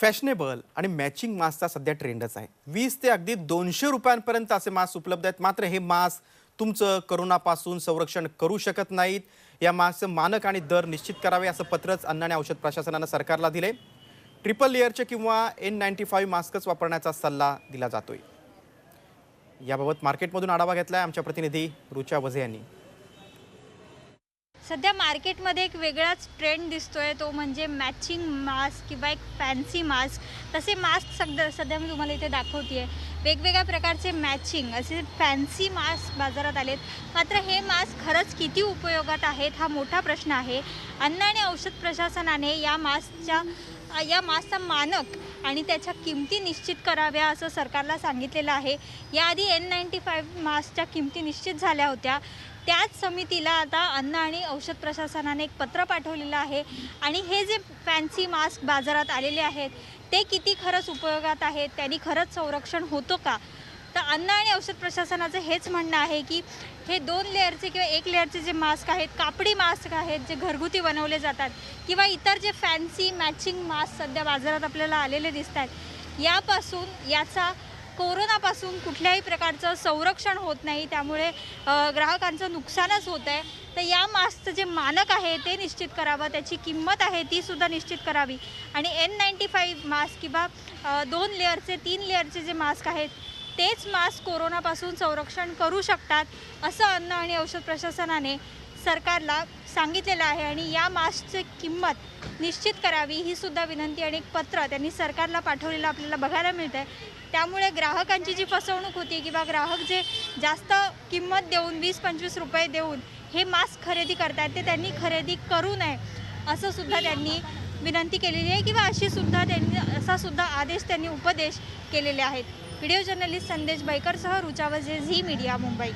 Fashionable आणि matching मास्कचा सध्या ट्रेंडच आहे. वीस ते अगदी दोनशे रुपयांपर्यंत असे मास्क उपलब्ध आहेत. मात्र हे मास्क तुमचं करोनापासून संरक्षण करू शकत नाहीत. या मास्कचं मानक आणि दर निश्चित करावे असं पत्रच अन्न आणि औषध प्रशासनानं सरकारला दिले ट्रिपल लेअरचे किंवा एन नाईन्टी फाईव्ह मास्कच वापरण्याचा सल्ला दिला जातोय. याबाबत मार्केटमधून आढावा घेतला आहे आमच्या प्रतिनिधी रुचा वझे यांनी. सध्या मार्केटमध्ये एक वेगळाच ट्रेंड दिसतोय. तो म्हणजे मॅचिंग मास्क किंवा एक फॅन्सी मास्क तसे मास्क सध्या सध्या मी तुम्हाला इथे दाखवते वेगवेगळ्या प्रकारचे मॅचिंग असे फॅन्सी मास्क बाजारात आलेत. मात्र हे मास्क खरंच किती उपयोगात आहेत हा मोठा प्रश्न आहे. अन्न आणि औषध प्रशासनाने या मास्कच्या या मास्कचा मानक आणि त्याच्या किमती निश्चित कराव्या असं सरकारला सांगितलेलं आहे. याआधी एन नाईन्टी फाईव्ह मास्कच्या किमती निश्चित झाल्या होत्या. त्याच समितीला आता अन्न आणि औषध प्रशासनाने एक पत्र पाठवलेलं आहे. आणि हे जे फॅन्सी मास्क बाजारात आलेले आहेत ते किती खरंच उपयोगात आहेत? त्यांनी खरंच संरक्षण होतो का? तर अन्न आणि औषध प्रशासनाचं हेच म्हणणं आहे की हे दोन लेअरचे किंवा एक लेअरचे जे मास्क आहेत कापडी मास्क आहेत जे घरगुती बनवले जातात किंवा इतर जे फॅन्सी मॅचिंग मास्क सध्या बाजारात आपल्याला आलेले दिसत आहेत यापासून याचा कोरोनापासून कुठल्याही प्रकारचं संरक्षण होत नाही त्यामुळे ग्राहकांचं नुकसानच होत आहे. तर या मास्कचं जे मानक आहे ते निश्चित करावं त्याची किंमत आहे ती सुद्धा निश्चित करावी. आणि एन नाईन्टी फाईव्ह मास्क किंवा दोन लेअरचे तीन लेअरचे जे मास्क आहेत तेच मास्क कोरोनापासून संरक्षण करू शकतात असं अन्न आणि औषध प्रशासनाने सरकारला सांगितलेलं आहे आणि या मास्कची किंमत निश्चित करावी ही सुद्धा विनंती आणि एक पत्र त्यांनी सरकारला पाठवलेलं आपल्याला बघायला मिळतं आहे त्यामुळे ग्राहकांची जी फसवणूक होती किंवा ग्राहक जे जास्त किंमत देऊन वीस पंचवीस रुपये देऊन हे मास्क खरेदी करतात ते त्यांनी खरेदी करू नये असं सुद्धा त्यांनी विनंती केलेली आहे किंवा अशी सुद्धा त्यांनी असा सुद्धा आदेश त्यांनी उपदेश केलेले आहेत. व्हिडिओ जर्नलिस्ट संदेश बैकरसह रुचावजे झी मीडिया मुंबई.